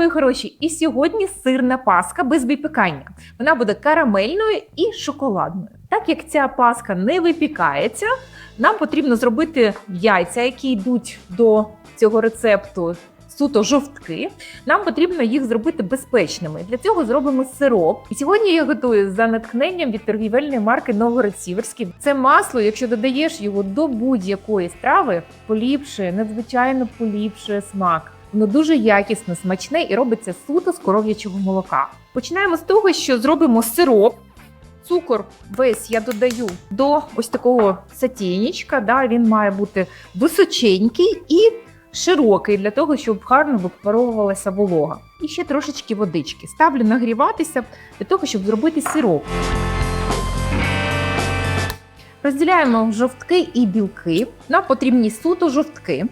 мої хороші, і сьогодні сирна паска без випікання. Вона буде карамельною і шоколадною. Так як ця паска не випікається, нам потрібно зробити яйця, які йдуть до цього рецепту. Суто жовтки, нам потрібно їх зробити безпечними. Для цього зробимо сироп. І сьогодні я готую за натхненням від торгівельної марки Новгород Сіверський. Це масло, якщо додаєш його до будь-якої страви, поліпшує, надзвичайно поліпшує смак. Воно дуже якісно, смачне і робиться суто з коров'ячого молока. Починаємо з того, що зробимо сироп. Цукор весь я додаю до ось такого сатінічка. Да, він має бути височенький і широкий для того, щоб гарно випаровувалася волога. І ще трошечки водички. Ставлю нагріватися для того, щоб зробити сироп. Розділяємо жовтки і білки. Нам потрібні суто жовтки.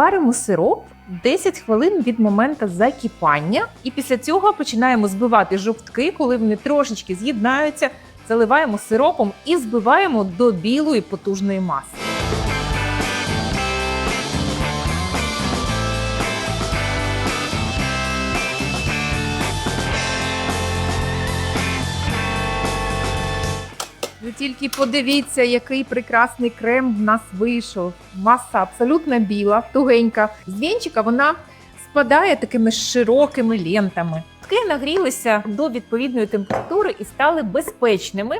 Варимо сироп 10 хвилин від моменту закипання, і після цього починаємо збивати жовтки, коли вони трошечки з'єднаються, заливаємо сиропом і збиваємо до білої потужної маси. Ви тільки подивіться, який прекрасний крем в нас вийшов. Маса абсолютно біла, тугенька. З вінчика вона спадає такими широкими лентами. Ткани нагрілися до відповідної температури і стали безпечними.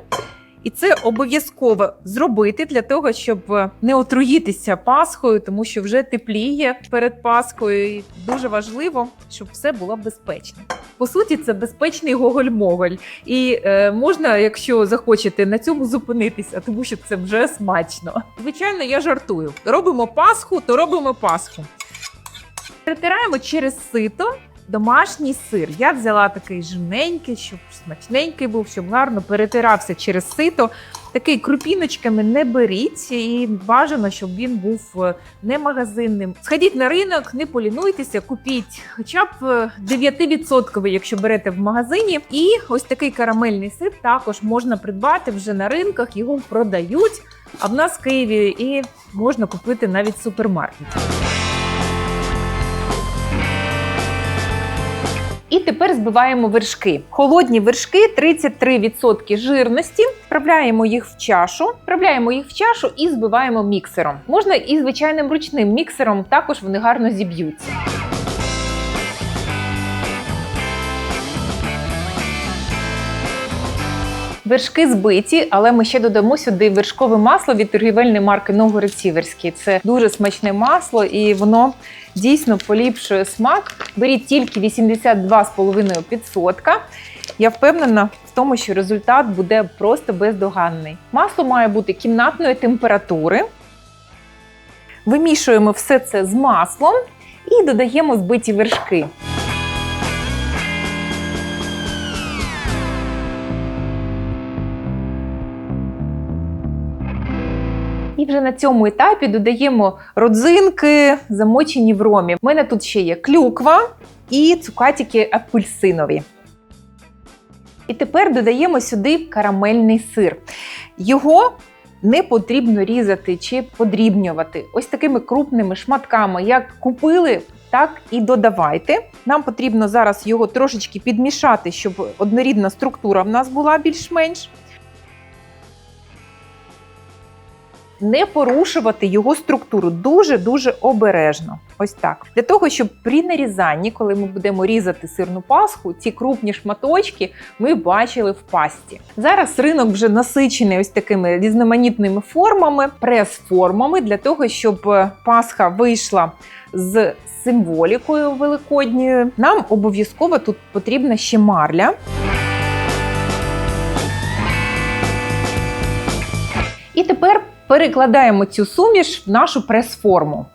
І це обов'язково зробити для того, щоб е, не отруїтися Пасхою, тому що вже тепліє перед Пасхою. І дуже важливо, щоб все було безпечно. По суті, це безпечний гоголь-моголь. І е, можна, якщо захочете, на цьому зупинитися, тому що це вже смачно. Звичайно, я жартую. Робимо Пасху, то робимо Пасху. Перетираємо через сито домашній сир. Я взяла такий жирненький, щоб смачненький був, щоб гарно перетирався через сито. Такий крупіночками не беріть, і бажано, щоб він був е, не магазинним. Сходіть на ринок, не полінуйтеся, купіть хоча б е, 9%, якщо берете в магазині. І ось такий карамельний сир також можна придбати вже на ринках, його продають. А в нас в Києві і можна купити навіть в супермаркеті. І тепер збиваємо вершки. Холодні вершки 33% жирності. Вправляємо їх в чашу, вправляємо їх в чашу і збиваємо міксером. Можна і звичайним ручним міксером, також вони гарно зіб'ються. Вершки збиті, але ми ще додамо сюди вершкове масло від торгівельної марки Новгород Сіверський. Це дуже смачне масло, і воно дійсно поліпшує смак. Беріть тільки 82,5%. Я впевнена в тому, що результат буде просто бездоганний. Масло має бути кімнатної температури. Вимішуємо все це з маслом і додаємо збиті вершки. Вже на цьому етапі додаємо родзинки, замочені в ромі. У мене тут ще є клюква і цукатики апельсинові. І тепер додаємо сюди карамельний сир. Його не потрібно різати чи подрібнювати. Ось такими крупними шматками, як купили, так і додавайте. Нам потрібно зараз його трошечки підмішати, щоб однорідна структура в нас була більш-менш. Не порушувати його структуру дуже-дуже обережно. Ось так. Для того, щоб при нарізанні, коли ми будемо різати сирну пасху, ці крупні шматочки ми бачили в пасті. Зараз ринок вже насичений ось такими різноманітними формами, прес-формами, для того, щоб е, пасха вийшла з символікою великодньою. Нам обов'язково тут потрібна ще марля. Перекладаємо цю суміш в нашу прес-форму.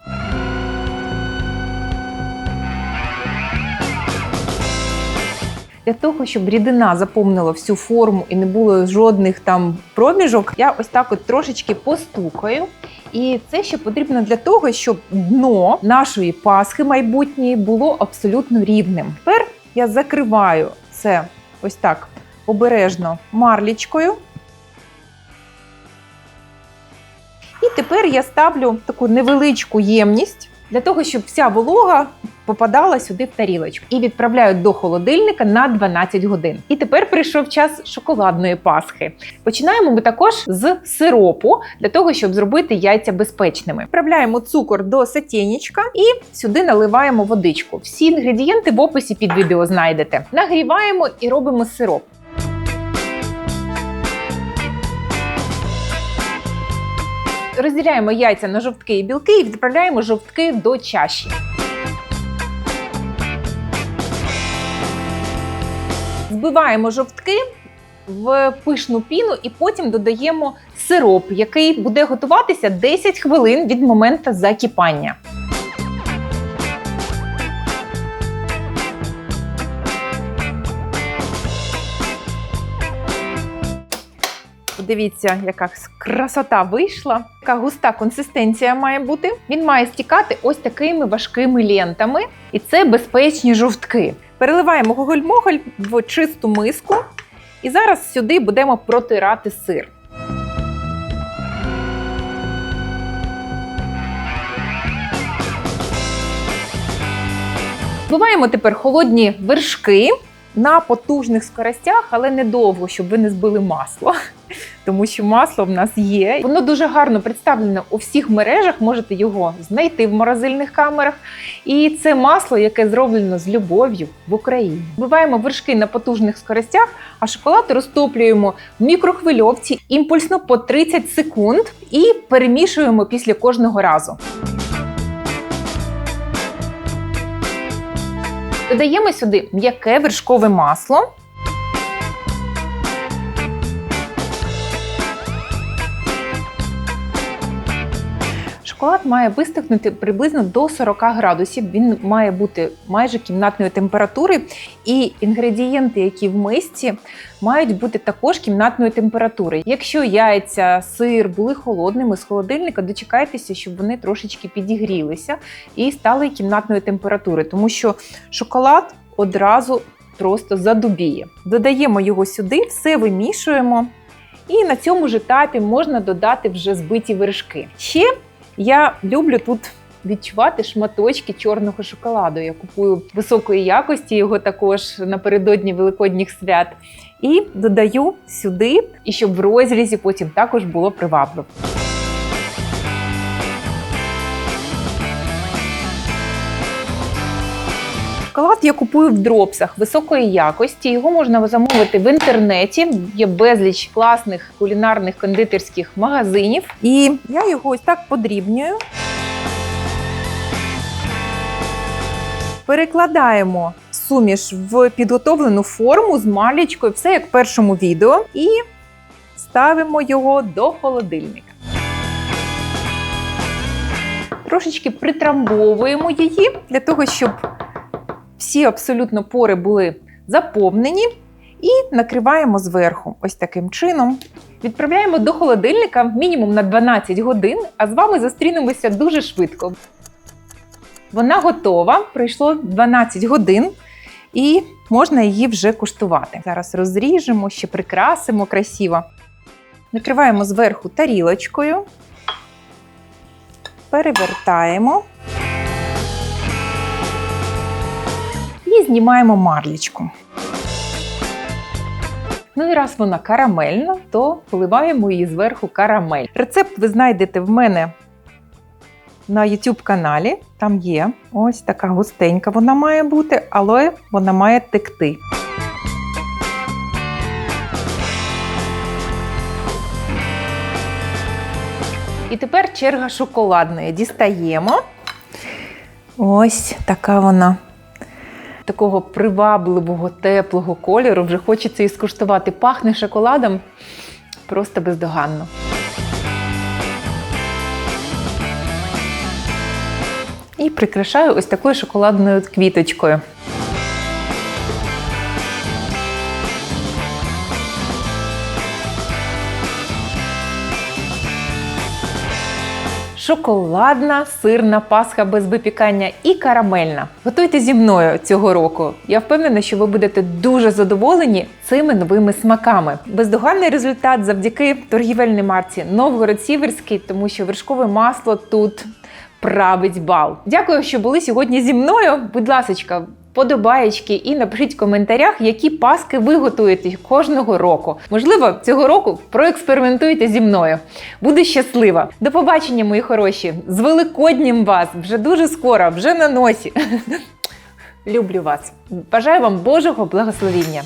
Для того, щоб рідина заповнила всю форму і не було жодних там проміжок, я ось так от трошечки постукаю. І це ще потрібно для того, щоб дно нашої пасхи майбутньої було абсолютно рівним. Тепер я закриваю це ось так обережно марлічкою. І тепер я ставлю таку невеличку ємність для того, щоб вся волога попадала сюди в тарілочку і відправляю до холодильника на 12 годин. І тепер прийшов час шоколадної пасхи. Починаємо ми також з сиропу для того, щоб зробити яйця безпечними. Вправляємо цукор до сотєнічка і сюди наливаємо водичку. Всі інгредієнти в описі під відео знайдете. Нагріваємо і робимо сироп. Розділяємо яйця на жовтки і білки і відправляємо жовтки до чаші. Збиваємо жовтки в пишну піну і потім додаємо сироп, який буде готуватися 10 хвилин від моменту закипання. Подивіться, яка красота вийшла. Яка густа консистенція має бути. Він має стікати ось такими важкими лентами, і це безпечні жовтки. Переливаємо гоголь-моголь в чисту миску, і зараз сюди будемо протирати сир. Вбиваємо тепер холодні вершки на потужних скоростях, але недовго, щоб ви не збили масло. Тому що масло в нас є. Воно дуже гарно представлене у всіх мережах. Можете його знайти в морозильних камерах. І це масло, яке зроблено з любов'ю в Україні. Вбиваємо вершки на потужних скоростях, а шоколад розтоплюємо в мікрохвильовці імпульсно по 30 секунд і перемішуємо після кожного разу. Додаємо сюди м'яке вершкове масло. Шоколад має вистигнути приблизно до 40 градусів. Він має бути майже кімнатної температури, і інгредієнти, які в мисці, мають бути також кімнатної температури. Якщо яйця, сир були холодними з холодильника, дочекайтеся, щоб вони трошечки підігрілися і стали кімнатної температури, тому що шоколад одразу просто задубіє. Додаємо його сюди, все вимішуємо. І на цьому ж етапі можна додати вже збиті вершки. Ще я люблю тут відчувати шматочки чорного шоколаду. Я купую високої якості його також напередодні великодніх свят. І додаю сюди, і щоб в розрізі потім також було привабливо. Шоколад я купую в дропсах високої якості. Його можна замовити в інтернеті. Є безліч класних кулінарних кондитерських магазинів. І я його ось так подрібнюю. Перекладаємо суміш в підготовлену форму з малічкою, все як в першому відео, і ставимо його до холодильника. Трошечки притрамбовуємо її для того, щоб всі абсолютно пори були заповнені, і накриваємо зверху ось таким чином. Відправляємо до холодильника мінімум на 12 годин, а з вами зустрінемося дуже швидко. Вона готова, пройшло 12 годин, і можна її вже куштувати. Зараз розріжемо, ще прикрасимо красиво. Накриваємо зверху тарілочкою, перевертаємо. Знімаємо марлічку. Ну і раз вона карамельна, то поливаємо її зверху карамель. Рецепт ви знайдете в мене на YouTube каналі. Там є ось така густенька вона має бути, але вона має текти. І тепер черга шоколадної. Дістаємо. Ось така вона такого привабливого, теплого кольору. Вже хочеться і скуштувати. Пахне шоколадом просто бездоганно. І прикрашаю ось такою шоколадною квіточкою. Шоколадна сирна пасха без випікання і карамельна. Готуйте зі мною цього року. Я впевнена, що ви будете дуже задоволені цими новими смаками. Бездоганний результат завдяки торгівельній марці Новгород Сіверський, тому що вершкове масло тут править бал. Дякую, що були сьогодні зі мною. Будь ласочка, подобаєчки і напишіть в коментарях, які паски ви готуєте кожного року. Можливо, цього року проекспериментуйте зі мною. Буду щаслива. До побачення, мої хороші! З Великоднім вас! Вже дуже скоро, вже на носі. Люблю вас. Бажаю вам Божого благословіння.